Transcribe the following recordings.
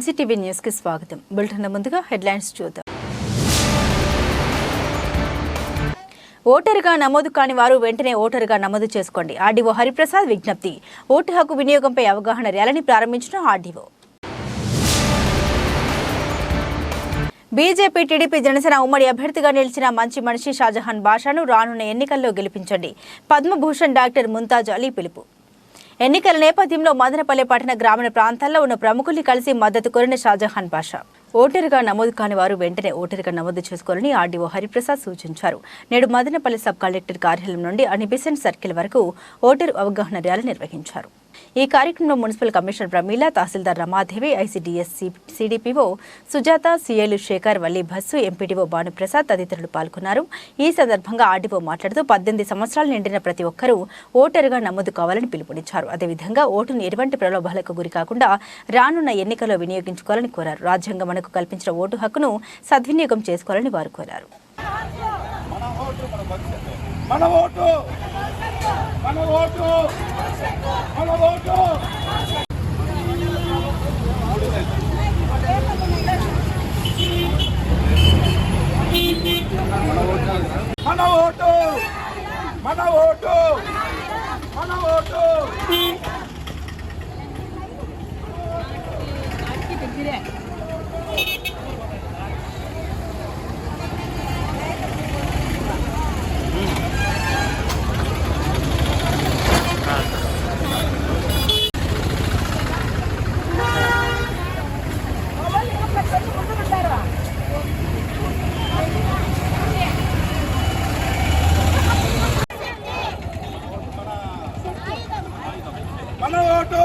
ఎన్సీటీవీ న్యూస్కి స్వాగతం. బులెటిన్ ముందుగా హెడ్లైన్స్ చూద్దాం. ఓటరుగా నమోదు కాని వారు వెంటనే ఓటరుగా నమోదు చేసుకోండి. ఆర్డీఓ హరిప్రసాద్ విజ్ఞప్తి. ఓటు హక్కు వినియోగంపై అవగాహన ర్యాలీని ప్రారంభించిన ఆర్డీఓ. బీజేపీ టీడీపీ జనసేన ఉమ్మడి అభ్యర్థిగా నిలిచిన మంచి మనిషి షాజహాన్ బాషాను రానున్న ఎన్నికల్లో గెలిపించండి. పద్మభూషణ్ డాక్టర్ ముంతాజ్ అలీ పిలుపు. ఎన్నికల నేపథ్యంలో మదనపల్లె పట్టణ గ్రామీణ ప్రాంతాల్లో ఉన్న ప్రముఖుల్ని కలిసి మద్దతు కోరిన షాజహాన్ బాషా. ఓటరుగా నమోదు కాని వారు వెంటనే ఓటరుగా నమోదు చేసుకోవాలని ఆర్డీఓ హరిప్రసాద్ సూచించారు. నేడు మదనపల్లి సబ్ కలెక్టర్ కార్యాలయం నుండి అనిబిసెంట్ సర్కిల్ వరకు ఓటరు అవగాహన ర్యాలీ నిర్వహించారు. ఈ కార్యక్రమంలో municipal commissioner Pramila tahsildar Ramadevi ICDS CDPO Sujatha సిఐలు Shekhar Valli బస్సు ఎంపీడీఓ భానుప్రసాద్ తదితరులు పాల్గొన్నారు. ఈ సందర్భంగా ఆర్డీఓ మాట్లాడుతూ పద్దెనిమిది సంవత్సరాలు నిండిన ప్రతి ఒక్కరూ ఓటరుగా నమోదు కావాలని పిలుపునిచ్చారు. అదేవిధంగా ఓటును ఎటువంటి ప్రలోభాలకు గురి కాకుండా రానున్న ఎన్నికల్లో వినియోగించుకోవాలని కోరారు. రాజ్యాంగం మనకు కల్పించిన ఓటు హక్కును సద్వినియోగం చేసుకోవాలని వారు కోరారు. మన ఓటు! మన ఓటు! మన ఓటు! మన ఓటు! మన ఓటు! మన ఓటు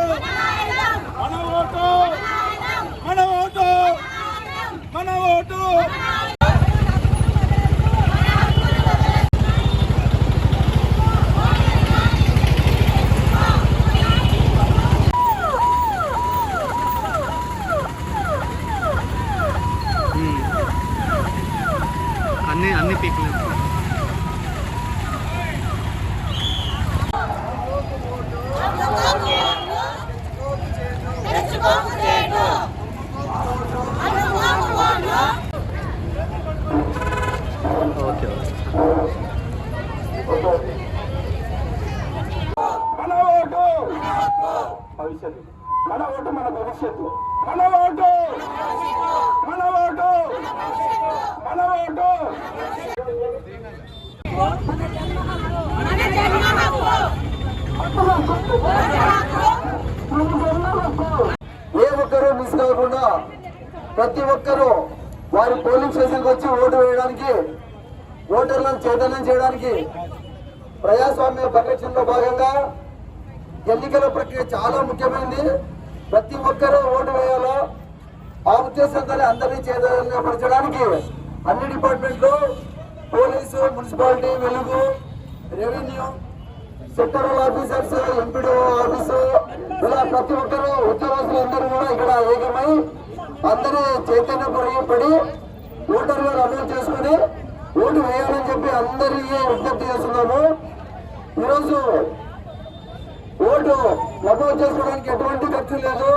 మన ఓటు మన ఓటు మన ఓటు మన ఓటు అన్ని అన్ని పీకులు ఓకే మన ఓటు భవిష్యత్తు మన ఓటు మన భవిష్యత్తు మన ఓటు మన ఓటు మన ఓటు ఏ ఒక్కరూ మిస్ కాకుండా ప్రతి ఒక్కరూ వారి పోలింగ్ స్టేషన్కి వచ్చి ఓటు వేయడానికి ఓటర్లను చైతన్యం చేయడానికి ప్రజాస్వామ్య పరిరక్షణలో భాగంగా ఎన్నికల ప్రక్రియ చాలా ముఖ్యమైనది ప్రతి ఒక్కరూ ఓటు వేయాలో ఆ ఉద్దేశంతోనే అందరినీ చైతన్యపరచడానికి అన్ని డిపార్ట్మెంట్లు పోలీసు మున్సిపాలిటీ వెలుగు revenue sectoral officers MPDO office ఇలా ప్రతి ఒక్కరు ఉద్యోగస్తులు అందరూ కూడా ఇక్కడ ఏకమై అందరి చైతన్య పడి ఓటర్గా నమోదు చేసుకుని ఓటు వేయాలని చెప్పి అందరికీ విజ్ఞప్తి చేస్తున్నాము ఈరోజు ఓటు నమోదు చేసుకోవడానికి ఎటువంటి ఖర్చు లేదు.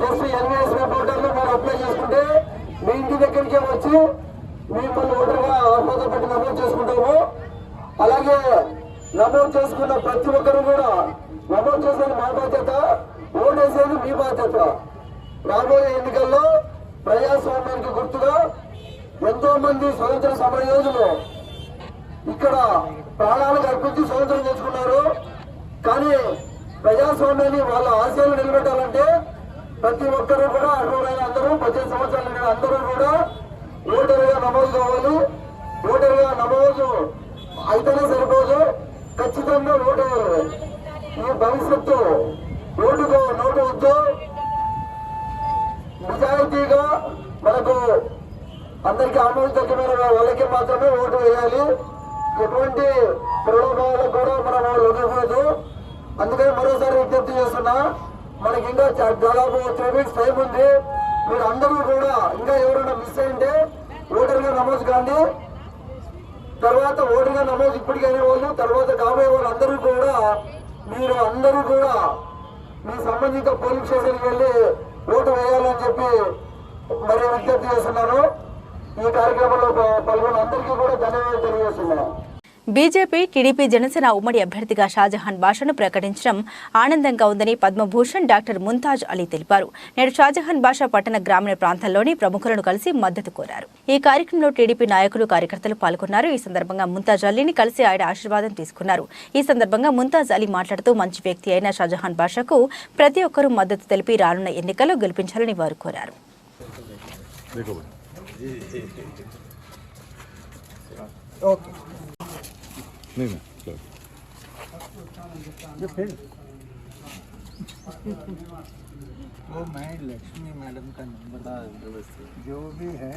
జస్ట్ ఎన్వీఎస్ పోర్టల్లో మీరు అప్లై చేసుకుంటే మీ ఇంటి దగ్గరికే వచ్చి మిమ్మల్ని ఓటర్గా ఆహ్వాదం పెట్టి నమోదు చేసుకుంటాము. అలాగే నమోదు చేసుకున్న ప్రతి ఒక్కరు కూడా నమోదు చేసేది మా బాధ్యత ఓటేసేది మీ బాధ్యత. రాబోయే ఎన్నికల్లో ప్రజాస్వామ్యానికి గుర్తుగా ఎంతో మంది స్వతంత్ర సమర యోధులు ఇక్కడ ప్రాణాలకు అర్పించి స్వతంత్రం చేసుకున్నారు కానీ ప్రజాస్వామ్యాన్ని వాళ్ళ ఆశయాలు నిలబెట్టాలంటే ప్రతి ఒక్కరూ కూడా అర్హులైన అందరూ పద్దెనిమిది సంవత్సరాలు అందరూ కూడా ఓటరుగా నమోదు కావాలి. ఓటరుగా నమోదు అయితేనే సరిపోదు. ఖచ్చితంగా ఓటు ఈ భవిష్యత్తు ఓటుకో నోటు వద్దు నిజాయితీగా మనకు అందరికి ఆమోదకమైన వాళ్ళకి మాత్రమే ఓటు వేయాలి. ఎటువంటి ప్రలోభాలకు కూడా మనం లొంగకూడదు అందుకని మరోసారి విజ్ఞప్తి చేస్తున్నా మనకి ఇంకా దాదాపు త్రీ వీక్స్ టైం ఉంది. మీరు అందరూ కూడా ఇంకా ఎవరైనా మిస్ అయింటే ఓటర్గా నమోదు కాండి. తర్వాత ఓటర్గా నమోదు ఇప్పటికే వాళ్ళు తర్వాత కాబోయే వాళ్ళు అందరూ కూడా మీరు అందరూ కూడా మీ సంబంధిత పోలింగ్ స్టేషన్కి వెళ్ళి ఓటు వేయాలని చెప్పి మరి విజ్ఞప్తి చేస్తున్నారు. ఈ కార్యక్రమంలో పాల్గొన్న అందరికీ కూడా ధన్యవాదాలు తెలియజేస్తున్నాను. బీజేపీ టీడీపీ జనసేన ఉమ్మడి అభ్యర్థిగా షాజహాన్ బాషాను ప్రకటించడం ఆనందంగా ఉందని పద్మభూషణ్ డాక్టర్ ముంతాజ్ అలీ తెలిపారు. నేడు షాజహాన్ బాషా పట్టణ గ్రామీణ ప్రాంతాల్లోని ప్రముఖులను కలిసి మద్దతు కోరారు. ఈ కార్యక్రమంలో టీడీపీ నాయకులు కార్యకర్తలు పాల్గొన్నారు. ఈ సందర్భంగా ముంతాజ్ అలీని కలిసి ఆయన ఆశీర్వాదం తీసుకున్నారు. ఈ సందర్భంగా ముంతాజ్ అలీ మాట్లాడుతూ మంచి వ్యక్తి అయిన షాజహాన్ బాషాకు ప్రతి ఒక్కరూ మద్దతు తెలిపి రానున్న ఎన్నికల్లో గెలిపించాలని వారు కోరారు. नहीं वो मैं लक्ष्मी मैडम का नंबर जो भी है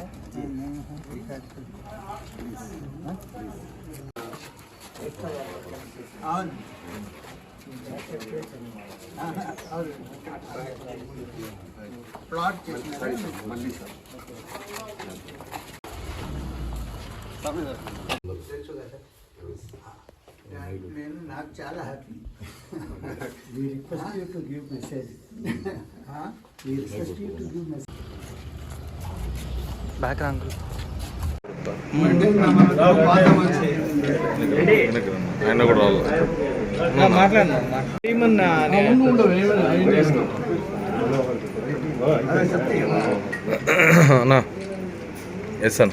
प्लॉट నేను నాకు చాలా happy we request you to give message we request you to give message yes అన్న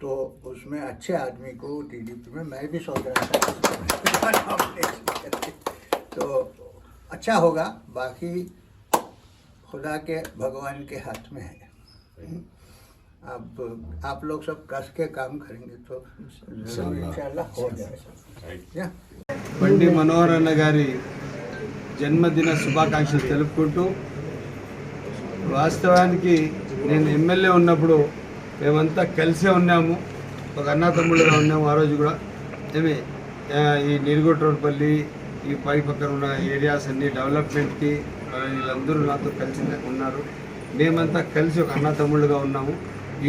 तो उसमें अच्छे आदमी को टीडीपी में मैं भी सोच रहा था तो अच्छा होगा बाकी खुदा के भगवान के हाथ में है अब आप लोग सब कस के काम करेंगे तो जरूर इंशाल्लाह हो जाएगा బండి మనోహర్ అన్న గారి జన్మదిన శుభాకాంక్షలు తెలుపుకుంటూ వాస్తవానికి నేను ఎమ్మెల్యే ఉన్నప్పుడు మేమంతా కలిసే ఉన్నాము. ఒక అన్నతమ్ముళ్ళుగా ఉన్నాము ఆ రోజు కూడా. ఏమి ఈ నిరుగొట్టోడుపల్లి ఈ పై పక్కన ఉన్న ఏరియాస్ అన్ని డెవలప్మెంట్కి వీళ్ళందరూ నాతో కలిసి ఉన్నారు. మేమంతా కలిసి ఒక అన్న తమ్ముళ్ళుగా ఉన్నాము.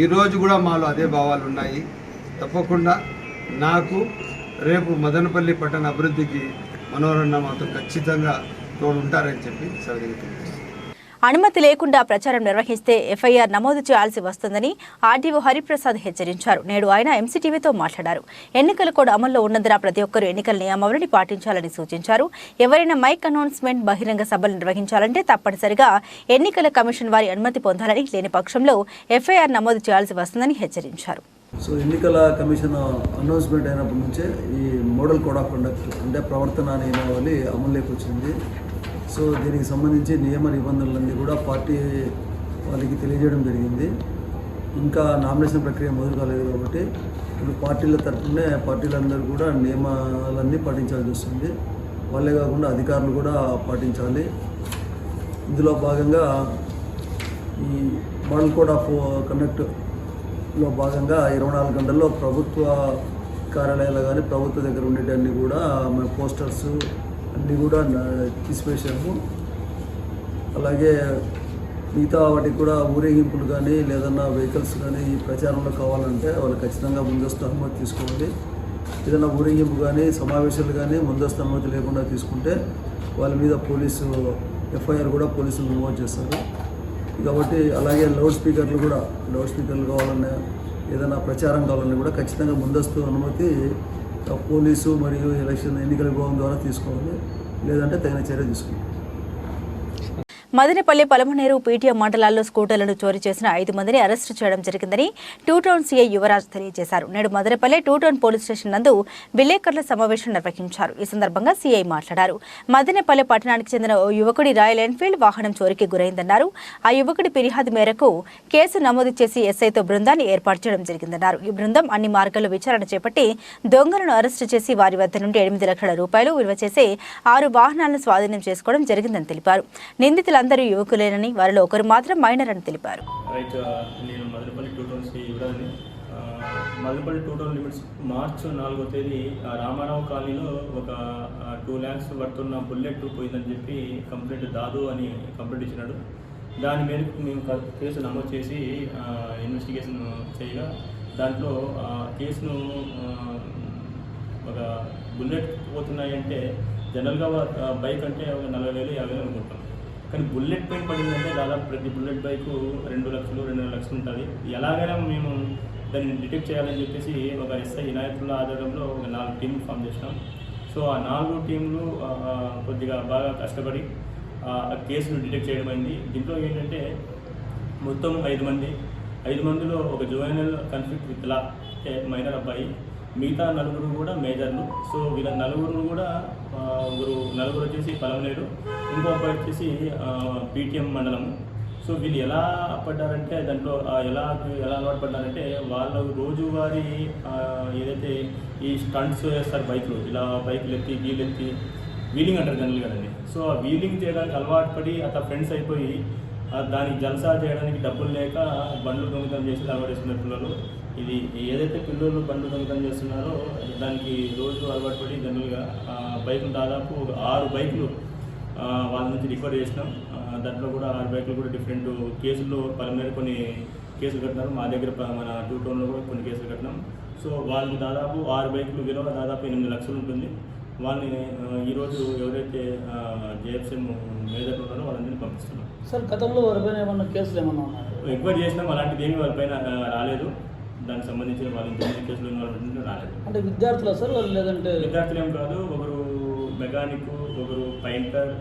ఈరోజు కూడా మాలో అదే భావాలు ఉన్నాయి. తప్పకుండా నాకు రేపు మదనపల్లి పట్టణ అభివృద్ధికి మనోరణ మాతో ఖచ్చితంగా తోడు ఉంటారని చెప్పి సరిగ్గా తెలియజేస్తాను అనుమతి లేకుండా ప్రచారం నిర్వహిస్తే ఎఫ్ఐఆర్ నమోదు చేయాల్సి వస్తుందని ఆర్డీఓ హరిప్రసాద్ హెచ్చరించారు. నేడు ఆయన ఎంసీటీవీతో మాట్లాడారు. ఎన్నికల కోడ్ అమల్లో ఉన్నందున ప్రతి ఒక్కరూ ఎన్నికల నియమావళిని పాటించాలని సూచించారు. ఎవరైనా మైక్ అనౌన్స్మెంట్ బహిరంగ సభలు నిర్వహించాలంటే తప్పనిసరిగా ఎన్నికల కమిషన్ వారి అనుమతి పొందాలని లేని పక్షంలో ఎఫ్ఐఆర్ నమోదు చేయాల్సి వస్తుందని హెచ్చరించారు. సో ఎన్నికల కమిషన్ అనౌన్స్మెంట్ అయినప్పటి నుంచే ఈ మోడల్ కోడ్ ఆఫ్ కండక్ట్ అంటే ప్రవర్తన నియమావళి అమల్లోకి వచ్చింది. సో దీనికి సంబంధించి నియమ నిబంధనలన్నీ కూడా పార్టీ వాళ్ళకి తెలియజేయడం జరిగింది. ఇంకా నామినేషన్ ప్రక్రియ మొదలు కాలేదు కాబట్టి ఇప్పుడు పార్టీల తరఫునే పార్టీలందరూ కూడా నియమాలన్నీ పాటించాల్సి వస్తుంది. వాళ్ళే కాకుండా అధికారులు కూడా పాటించాలి. ఇందులో భాగంగా ఈ మోడల్ కోడ్ ఆఫ్ కండక్ట్లో భాగంగా ఇరవై నాలుగు గంటల్లో ప్రభుత్వ కార్యాలయాలు కానీ ప్రభుత్వ దగ్గర ఉండేటన్ని కూడా మన పోస్టర్స్ అన్నీ కూడా నా- తీసివేశాము. అలాగే మిగతా వాటికి కూడా ఊరేగింపులు కానీ లేదన్నా వెహికల్స్ కానీ ఈ ప్రచారంలో కావాలంటే వాళ్ళు ఖచ్చితంగా ముందస్తు అనుమతి తీసుకోవాలి. ఏదైనా ఊరేగింపు కానీ సమావేశాలు కానీ ముందస్తు అనుమతి లేకుండా తీసుకుంటే వాళ్ళ మీద పోలీసు ఎఫ్ఐఆర్ కూడా పోలీసులు నమోదు చేస్తారు. కాబట్టి అలాగే లౌడ్ స్పీకర్లు కూడా లౌడ్ స్పీకర్లు కావాలన్నా ఏదైనా ప్రచారం కావాలన్నా కూడా ఖచ్చితంగా ముందస్తు అనుమతి పోలీసు మరియు ఎలక్షన్ ఎన్నికల విభాగం ద్వారా తీసుకోవాలి. లేదంటే తగిన చర్య తీసుకుంటాం. మదనపల్లి పలమనేరు పీటీఎం మండలాల్లో స్కూటర్లను చోరీ చేసిన ఐదు మందిని అరెస్టు చేయడం జరిగిందని టూ టౌన్ సీఐ యువరాజ్ తెలియజేశారు. నేడు Madanapalle two town police station నందు విలేకరుల సమావేశం నిర్వహించారు. ఈ సందర్భంగా సీఐ మాట్లాడారు. మదనపల్లి పట్టణానికి చెందిన ఓ యువకుడి రాయల్ ఎన్ఫీల్డ్ వాహనం చోరీకి గురైందన్నారు. ఆ యువకుడి ఫిర్యాదు మేరకు కేసు నమోదు చేసి ఎస్ఐతో బృందాన్ని ఏర్పాటు చేయడం జరిగిందన్నారు. ఈ బృందం అన్ని మార్గాల్లో విచారణ చేపట్టి దొంగలను అరెస్టు చేసి వారి వద్ద నుండి ఎనిమిది లక్షల రూపాయలు విలువ చేసే ఆరు వాహనాలను స్వాధీనం చేసుకోవడం జరిగిందని తెలిపారు. నిందితుల అందరూ యువకులేనని వారిలో ఒకరు మాత్రం మైనర్ అని తెలిపారు. రైట్ నేను Madanapalle two town Sri Madanapalle two town limits March నాలుగో తేదీ ఆ, రామారావు కాలనీలో ఒక టూ ల్యాక్స్ పడుతున్న బుల్లెట్ పోయిందని చెప్పి కంప్లైంట్ దాదు అని కంప్లైంట్ ఇచ్చినాడు. దాని మేరకు మేము కేసు నమోదు చేసి ఇన్వెస్టిగేషన్ చేయగా దాంట్లో కేసును ఒక బుల్లెట్ పోతున్నాయంటే జనరల్గా బైక్ అంటే ఒక నలభై వేలు యాభై వేలు అనుకుంటాం. కానీ బుల్లెట్ బైక్ పడిందంటే దాదాపు ప్రతి బుల్లెట్ బైక్ రెండు లక్షలు రెండున్నర లక్షలు ఉంటుంది. ఎలాగైనా మేము దాన్ని డిటెక్ట్ చేయాలని చెప్పేసి ఒక ఎస్ఐ వినాయకుల ఆధారంలో ఒక నాలుగు టీంలు ఫామ్ చేసినాం. సో ఆ నాలుగు టీంలు కొద్దిగా బాగా కష్టపడి ఆ కేసును డిటెక్ట్ చేయడం అయింది. దీంట్లో ఏంటంటే మొత్తం ఐదు మంది. ఐదు మందిలో ఒక juvenile conflict with law minor అబ్బాయి. మిగతా నలుగురు కూడా మేజర్లు. సో వీళ్ళ నలుగురు కూడా ముగ్గురు నలుగురు వచ్చేసి పలవనేరు ఇంకో అబ్బాయి వచ్చేసి పీటీఎం మండలం సో వీళ్ళు ఎలా పడ్డారంటే దాంట్లో ఎలా ఎలా అలవాటు పడ్డారంటే వాళ్ళ రోజువారీ ఏదైతే ఈ స్టంట్స్ వేస్తారు బైక్లు ఇలా బైక్లు ఎత్తి వీలు ఎత్తి వీలింగ్ అంటారు జనరల్ కదండి సో ఆ వీలింగ్ చేయడానికి అలవాటు పడి అతను ఫ్రెండ్స్ అయిపోయి దానికి జల్సా చేయడానికి డబ్బులు లేక బండ్లు దొంగతనం చేసి అలవాటు చేస్తున్నారు పిల్లలు. ఇది ఏదైతే పిల్లలు బండ్లు దొంగతనం చేస్తున్నారో దానికి రోజు అలవాటు పడి జనరల్గా బైకులు దాదాపు ఒక ఆరు బైకులు వాళ్ళ నుంచి రికవర్ చేసినాం. దాంట్లో కూడా ఆరు బైకులు కూడా డిఫరెంట్ కేసుల్లో పలు కొన్ని కేసులు కట్టినారు. మా దగ్గర మన టూ టౌన్లో కూడా కొన్ని కేసులు కట్టినాం. సో వాళ్ళకి దాదాపు ఆరు బైకులు విలువ దాదాపు ఎనిమిది లక్షలు ఉంటుంది. వాళ్ళని ఈరోజు ఎవరైతే జేఎఫ్ఎం మేజర్ ఉన్నారో వాళ్ళందరినీ పంపిస్తున్నాం. సార్ గతంలో ఎవరిపైన ఏమన్నా కేసులు ఏమన్నా ఉన్నాయా? ఎంక్వైరీ చేసినాం. అలాంటిది ఏమి వాళ్ళపైన రాలేదు. దానికి సంబంధించిన వాళ్ళ ఇంటి కేసులు ఇన్వాల్వ్మెంట్ రాలేదు. అంటే విద్యార్థులా సార్ వాళ్ళు లేదంటే విద్యార్థులు ఏం కాదు ఒకరు మెకానిక్ ఒకరు పెయింటర్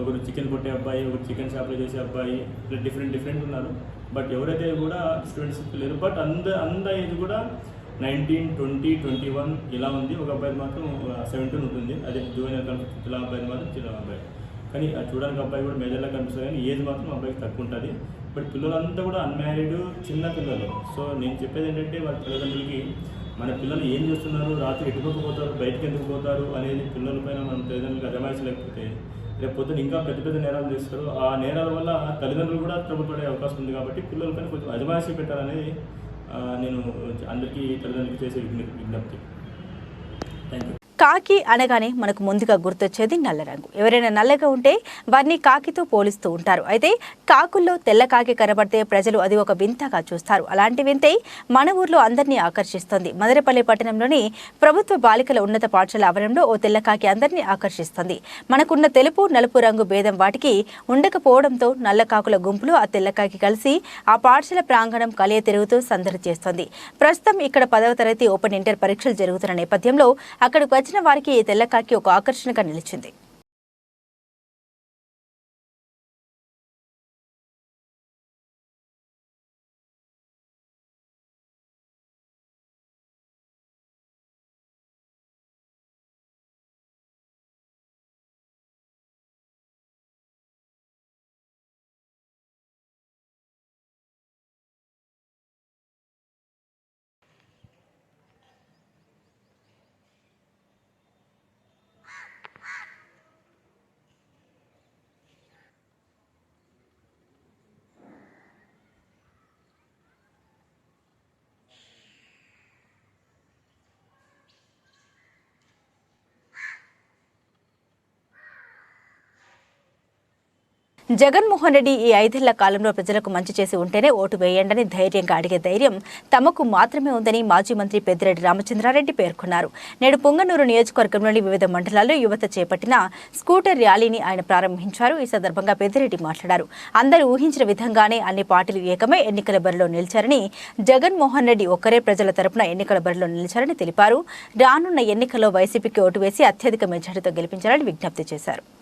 ఒకరు చికెన్ కొట్టే అబ్బాయి ఒకరు చికెన్ షాప్లో చేసే అబ్బాయి ఇట్లా డిఫరెంట్ డిఫరెంట్ ఉన్నారు. బట్ ఎవరైతే కూడా స్టూడెంట్స్ లేరు బట్ అంద అంద ఏజ్ కూడా నైన్టీన్ ట్వంటీ ట్వంటీ వన్ ఇలా ఉంది. ఒక అబ్బాయి మాత్రం సెవెంటీన్ ఉంటుంది. అదే జూనియర్ కనిపిస్తుంది ఇలా అబ్బాయి మాత్రం చిన్న అబ్బాయి. కానీ చూడడానికి అబ్బాయి కూడా మేజర్లా కనిపిస్తుంది. కానీ ఏజ్ మాత్రం అబ్బాయికి తక్కువ ఉంటుంది. బట్ పిల్లలంతా కూడా అన్మ్యారీడ్ చిన్న పిల్లలు. సో నేను చెప్పేది ఏంటంటే వాళ్ళ తల్లిదండ్రులకి మన పిల్లలు ఏం చేస్తున్నారు? రాత్రి ఎటుకోక పోతారు? బయటకు ఎందుకు పోతారు? అనేది పిల్లల పైన మన తల్లిదండ్రులకు అజమాయించలేకపోతే రేపు పొద్దున ఇంకా పెద్ద పెద్ద నేరాలు చేస్తారు. ఆ నేరాల వల్ల తల్లిదండ్రులు కూడా ట్రబుల్ పడే అవకాశం ఉంది కాబట్టి పిల్లలపైన కొంచెం అజమాయిషి పెట్టాలనేది నేను అందరికీ తల్లిదండ్రులకి చేసే విజ్ఞప్తి. థ్యాంక్ యూ కాకి అనగానే మనకు ముందుగా గుర్తొచ్చేది నల్ల రంగు ఎవరైనా నల్లగా ఉంటే వారిని కాకితో పోలిస్తూ ఉంటారు. అయితే కాకుల్లో తెల్ల కాకి కనబడితే ప్రజలు అది ఒక వింతగా చూస్తారు. అలాంటి వింతే మన ఊర్లో అందరినీ ఆకర్షిస్తుంది. మదరపల్లి పట్టణంలోని ప్రభుత్వ బాలికల ఉన్నత పాఠశాల ఆవరణలో ఓ తెల్ల కాకి అందరినీ ఆకర్షిస్తుంది. మనకున్న తెలుపు నలుపు రంగు భేదం వాటికి ఉండకపోవడంతో నల్ల కాకుల గుంపులు ఆ తెల్ల కాకి కలిసి ఆ పాఠశాల ప్రాంగణం కలియ తిరుగుతూ సందడి చేస్తోంది. ప్రస్తుతం ఇక్కడ పదవ తరగతి ఓపెన్ ఇంటర్ పరీక్షలు జరుగుతున్న నేపథ్యంలో అక్కడికి వచ్చిన వారికి ఈ తెల్లకాకి ఒక ఆకర్షణగా నిలిచింది. జగన్మోహన్ రెడ్డి ఈ ఐదేళ్ళ కాలంలో ప్రజలకు మంచి చేసి ఉంటేనే ఓటు వేయండని ధైర్యంగా అడిగే ధైర్యం తమకు మాత్రమే ఉందని మాజీ మంత్రి పెద్దిరెడ్డి రామచంద్రారెడ్డి పేర్కొన్నారు. నేడు పొంగనూరు నియోజకవర్గంలోని వివిధ మండలాల్లో యువత చేపట్టిన స్కూటర్ ర్యాలీని ఆయన ప్రారంభించారు. ఈ సందర్భంగా పెద్దిరెడ్డి మాట్లాడారు. అందరూ ఊహించిన విధంగానే అన్ని పార్టీలు ఏకమై ఎన్నికల బరిలో నిలిచారని జగన్మోహన్ రెడ్డి ఒక్కరే ప్రజల తరపున ఎన్నికల బరిలో నిలిచారని తెలిపారు. రానున్న ఎన్నికల్లో వైసీపీకి ఓటు వేసి అత్యధిక మెజార్టీతో గెలిపించాలని విజ్ఞప్తి చేశారు.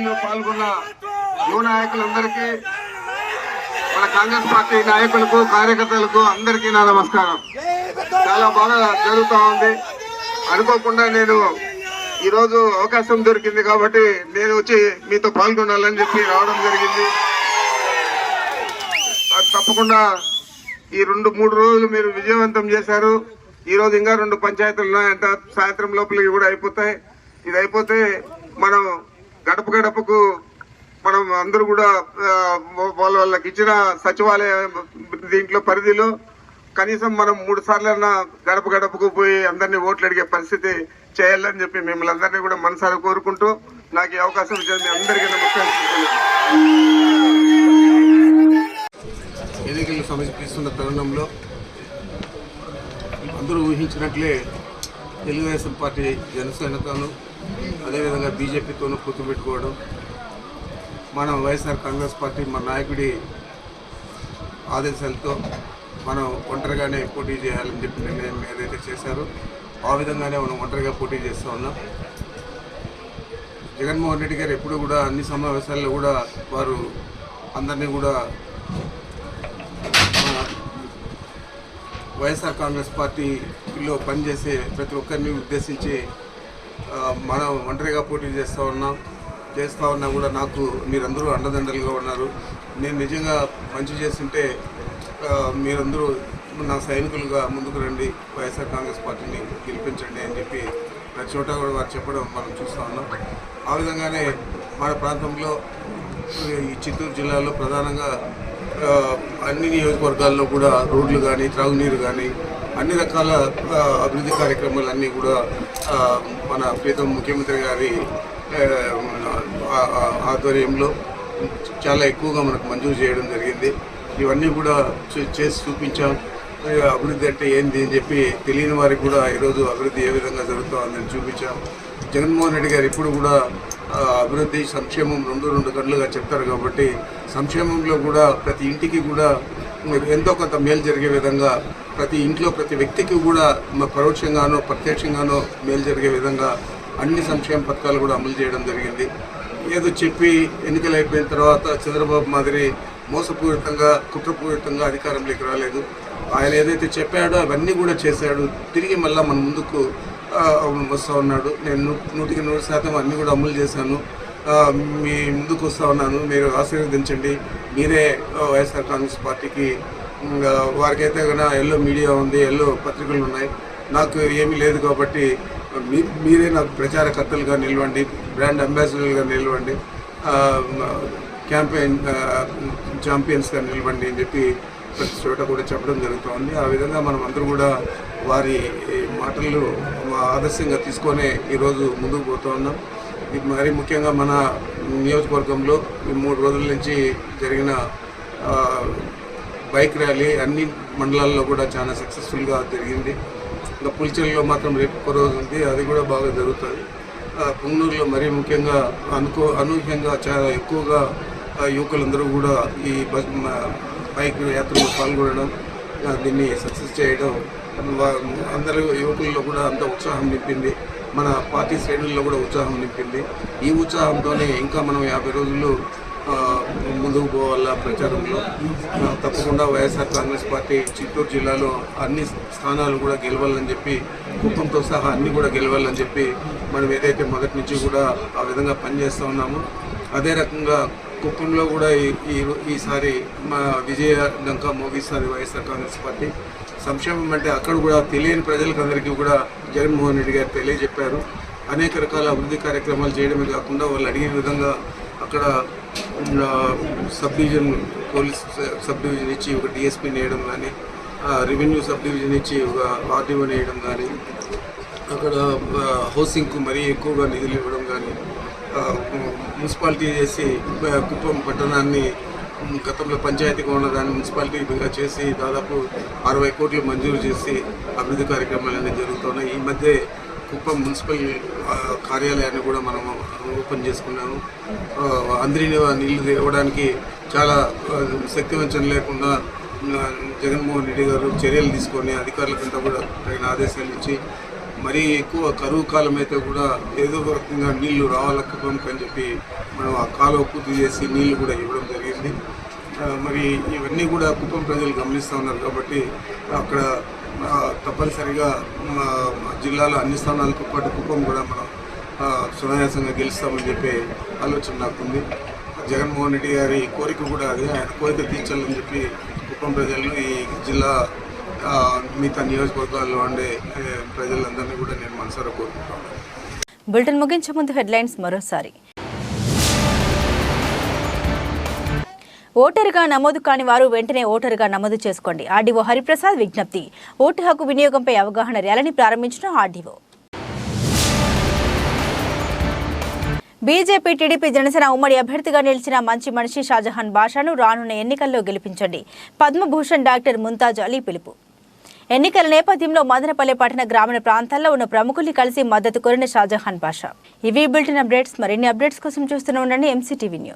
ర్యాలీలో పాల్గొన్న యువ నాయకులందరికీ మన కాంగ్రెస్ పార్టీ నాయకులకు కార్యకర్తలకు అందరికీ నా నమస్కారం. చాలా బాగా జరుగుతూ ఉంది. అనుకోకుండా నేను ఈరోజు అవకాశం దొరికింది కాబట్టి నేను వచ్చి మీతో పాల్గొనాలని చెప్పి రావడం జరిగింది. అది తప్పకుండా ఈ రెండు మూడు రోజులు మీరు విజయవంతం చేశారు. ఈరోజు ఇంకా రెండు పంచాయతీలు ఉన్నాయంట. సాయంత్రం లోపలికి కూడా అయిపోతాయి. ఇది అయిపోతే మనం గడప గడపకు మనం అందరూ కూడా వాళ్ళ వాళ్ళకి ఇచ్చిన సచివాలయ దీంట్లో పరిధిలో కనీసం మనం మూడు సార్లన్నా గడప గడపకు పోయి అందరినీ ఓట్లు అడిగే పరిస్థితి చేయాలని చెప్పి మిమ్మల్ని అందరినీ కూడా మనసారి కోరుకుంటూ నాకు ఈ అవకాశం ఇచ్చింది మీ అందరికీ నమస్కారం ఎన్నికలు సమీపిస్తున్న తరుణంలో అందరూ ఊహించినట్లే తెలుగుదేశం పార్టీ జనసేనతోనూ అదేవిధంగా బీజేపీతోనూ పొత్తు పెట్టుకోవడం మనం వైఎస్ఆర్ కాంగ్రెస్ పార్టీ మన నాయకుడి ఆదేశాలతో మనం ఒంటరిగానే పోటీ చేయాలని చెప్పి నిర్ణయం ఏదైతే చేశారో ఆ విధంగానే మనం ఒంటరిగా పోటీ చేస్తూ ఉన్నాం. జగన్మోహన్ రెడ్డి గారు ఎప్పుడు కూడా అన్ని సమావేశాల్లో కూడా వారు అందరినీ కూడా వైఎస్ఆర్ కాంగ్రెస్ పార్టీలో పనిచేసే ప్రతి ఒక్కరిని ఉద్దేశించి మనం ఒంటరిగా పోటీ చేస్తూ ఉన్నాం చేస్తూ ఉన్నా కూడా నాకు మీరందరూ అండదండలుగా ఉన్నారు. నేను నిజంగా మంచి చేస్తుంటే మీరందరూ నా సైనికులుగా ముందుకు రండి వైఎస్ఆర్ కాంగ్రెస్ పార్టీని గెలిపించండి అని చెప్పి ప్రతి చోట కూడా వారు చెప్పడం మనం చూస్తూ ఉన్నాం. ఆ విధంగానే మన ప్రాంతంలో ఈ చిత్తూరు జిల్లాలో ప్రధానంగా అన్ని నియోజకవర్గాల్లో కూడా రోడ్లు కానీ త్రాగునీరు కానీ అన్ని రకాల అభివృద్ధి కార్యక్రమాలన్నీ కూడా మన ప్రీతం ముఖ్యమంత్రి గారి ఆధ్వర్యంలో చాలా ఎక్కువగా మనకు మంజూరు చేయడం జరిగింది. ఇవన్నీ కూడా చేసి చూపించాం. అభివృద్ధి అంటే ఏంది అని చెప్పి తెలియని వారికి కూడా ఈరోజు అభివృద్ధి ఏ విధంగా జరుగుతుందని చూపించాం. జగన్మోహన్ రెడ్డి గారు ఇప్పుడు కూడా అభివృద్ధి సంక్షేమం రెండు రెండు కళ్ళుగా చెప్తారు కాబట్టి సంక్షేమంలో కూడా ప్రతి ఇంటికి కూడా ఎంతో కొంత మేలు జరిగే విధంగా ప్రతి ఇంట్లో ప్రతి వ్యక్తికి కూడా పరోక్షంగానో ప్రత్యక్షంగానో మేలు జరిగే విధంగా అన్ని సంక్షేమ పథకాలు కూడా అమలు చేయడం జరిగింది. ఏదో చెప్పి ఎన్నికలు అయిపోయిన తర్వాత చంద్రబాబు మాదిరి మోసపూరితంగా కుట్రపూరితంగా అధికారంలోకి రాలేదు. ఆయన ఏదైతే చెప్పాడో అవన్నీ కూడా చేశాడు. తిరిగి మళ్ళీ మన ముందుకు వస్తూ ఉన్నాడు. నేను నూటికి నూరు శాతం అన్నీ కూడా అమలు చేశాను. మీ ముందుకు వస్తూ ఉన్నాను. మీరు ఆశీర్వదించండి. మీరే వైఎస్ఆర్ కాంగ్రెస్ పార్టీకి వారికైతే కన్నా ఎల్లో మీడియా ఉంది ఎల్లో పత్రికలు ఉన్నాయి. నాకు ఏమీ లేదు కాబట్టి మీ మీరే నాకు ప్రచారకర్తలుగా నిలవండి బ్రాండ్ అంబాసిడర్గా నిలవండి క్యాంపెయిన్ ఛాంపియన్స్గా నిలవండి అని చెప్పి ప్రతి చోట కూడా చెప్పడం జరుగుతోంది ఆ విధంగా మనం అందరూ కూడా వారి మాటలు ఆదర్శంగా తీసుకొని ఈరోజు ముందుకు పోతూ ఉన్నాం. ఇది మరీ ముఖ్యంగా మన నియోజకవర్గంలో ఈ మూడు రోజుల నుంచి జరిగిన బైక్ ర్యాలీ అన్ని మండలాల్లో కూడా చాలా సక్సెస్ఫుల్గా జరిగింది. ఇంకా పులిచెల్లో మాత్రం రేపు ఒక రోజు ఉంది. అది కూడా బాగా జరుగుతుంది. ఆ, పుంగనూరులో మరీ ముఖ్యంగా అనుకో అనూహ్యంగా చాలా ఎక్కువగా యువకులందరూ కూడా ఈ బస్ బైక్ యాత్రలో పాల్గొనడం దీన్ని సక్సెస్ చేయడం అందరూ యువకుల్లో కూడా అంత ఉత్సాహం నింపింది. మన పార్టీ శ్రేణుల్లో కూడా ఉత్సాహం నింపింది. ఈ ఉత్సాహంతోనే ఇంకా మనం యాభై రోజులు ముందుకు పోవాలా ప్రచారంలో? తప్పకుండా వైఎస్ఆర్ కాంగ్రెస్ పార్టీ చిత్తూరు జిల్లాలో అన్ని స్థానాలు కూడా గెలవాలని చెప్పి కుప్పంతో సహా అన్ని కూడా గెలవాలని చెప్పి మనం ఏదైతే మొదటి నుంచి కూడా ఆ విధంగా పనిచేస్తూ ఉన్నామో అదే రకంగా కుప్పంలో కూడా ఈ- ఈసారి మా విజయ డంకా మోగిస్తుంది వైఎస్ఆర్ కాంగ్రెస్ పార్టీ. సంక్షేమం అంటే అక్కడ కూడా తెలియని ప్రజలకందరికీ కూడా జగన్మోహన్ రెడ్డి గారు తెలియజెప్పారు. అనేక రకాల అభివృద్ధి కార్యక్రమాలు చేయడమే కాకుండా వాళ్ళు అడిగిన విధంగా అక్కడ sub division police sub division ఇచ్చి ఒక డిఎస్పి నేయడం కానీ రెవెన్యూ సబ్ డివిజన్ ఇచ్చి ఒక ఆర్డీఓ వేయడం కానీ అక్కడ హౌసింగ్కు మరీ ఎక్కువగా నిధులు ఇవ్వడం కానీ మున్సిపాలిటీ చేసి కుప్పం పట్టణాన్ని గతంలో పంచాయతీగా ఉన్న దాన్ని మున్సిపాలిటీగా చేసి దాదాపు అరవై కోట్లు మంజూరు చేసి అభివృద్ధి కార్యక్రమాలు కార్యక్రమాలన్నీ జరుగుతున్నాయి. ఈ మధ్య కుప్పం మున్సిపల్ కార్యాలయాన్ని కూడా మనం ఓపెన్ చేసుకున్నాము. అందరిని నీళ్ళు ఇవ్వడానికి చాలా శక్తివంచన లేకుండా జగన్మోహన్ రెడ్డి గారు చర్యలు తీసుకొని అధికారులకంతా కూడా తగిన ఆదేశాలు ఇచ్చి మరీ ఎక్కువ కరువు కాలం అయితే కూడా ఏదో రకంగా నీళ్ళు రావాల కుప్పంకి అని చెప్పి మనం ఆ కాలువ పూర్తి చేసి నీళ్ళు కూడా ఇవ్వడం జరిగింది. మరి ఇవన్నీ కూడా కుప్పం ప్రజలు గమనిస్తూ ఉన్నారు కాబట్టి అక్కడ తప్పనిసరిగా జిల్లాలో అన్ని స్థానాలతో పాటు కుప్పం కూడా మనం సునాయాసంగా గెలుస్తామని చెప్పే ఆలోచన నాకుంది. జగన్మోహన్ రెడ్డి గారి కోరిక కూడా అదే. ఆయన కోరిక తీర్చాలని చెప్పి కుప్పం ప్రజలను ఈ జిల్లా మిగతా నియోజకవర్గాల్లో ఉండే ప్రజలందరినీ కూడా నేను మనసారా కోరుకుంటాను బులెటిన్ ముగించే ముందు హెడ్లైన్స్ మరోసారి. ఓటరుగా నమోదు కాని వారు వెంటనే ఓటరుగా నమోదు చేసుకోండి. ఆర్డీఓ హరిప్రసాద్ విజ్ఞప్తి. ఓటు హక్కు వినియోగంపై అవగాహన ర్యాలీని ప్రారంభించిన ఆర్డీఓ. బీజేపీ టీడీపీ జనసేన ఉమ్మడి అభ్యర్థిగా నిలిచిన మంచి మనిషి షాజహాన్ బాషాను రానున్న ఎన్నికల్లో గెలిపించండి. పద్మభూషణ్ డాక్టర్ ముంతాజ్ అలీ పిలుపు. ఎన్నికల నేపథ్యంలో మదనపల్లె పట్టణ గ్రామీణ ప్రాంతాల్లో ఉన్న ప్రముఖుల్ని కలిసి మద్దతు కోరిన షాజహాన్ బాషా. ఇవి బిల్టిన్ అప్డేట్స్. మరిన్ని అప్డేట్స్ కోసం చూస్తూనే ఉండండి. MCTV news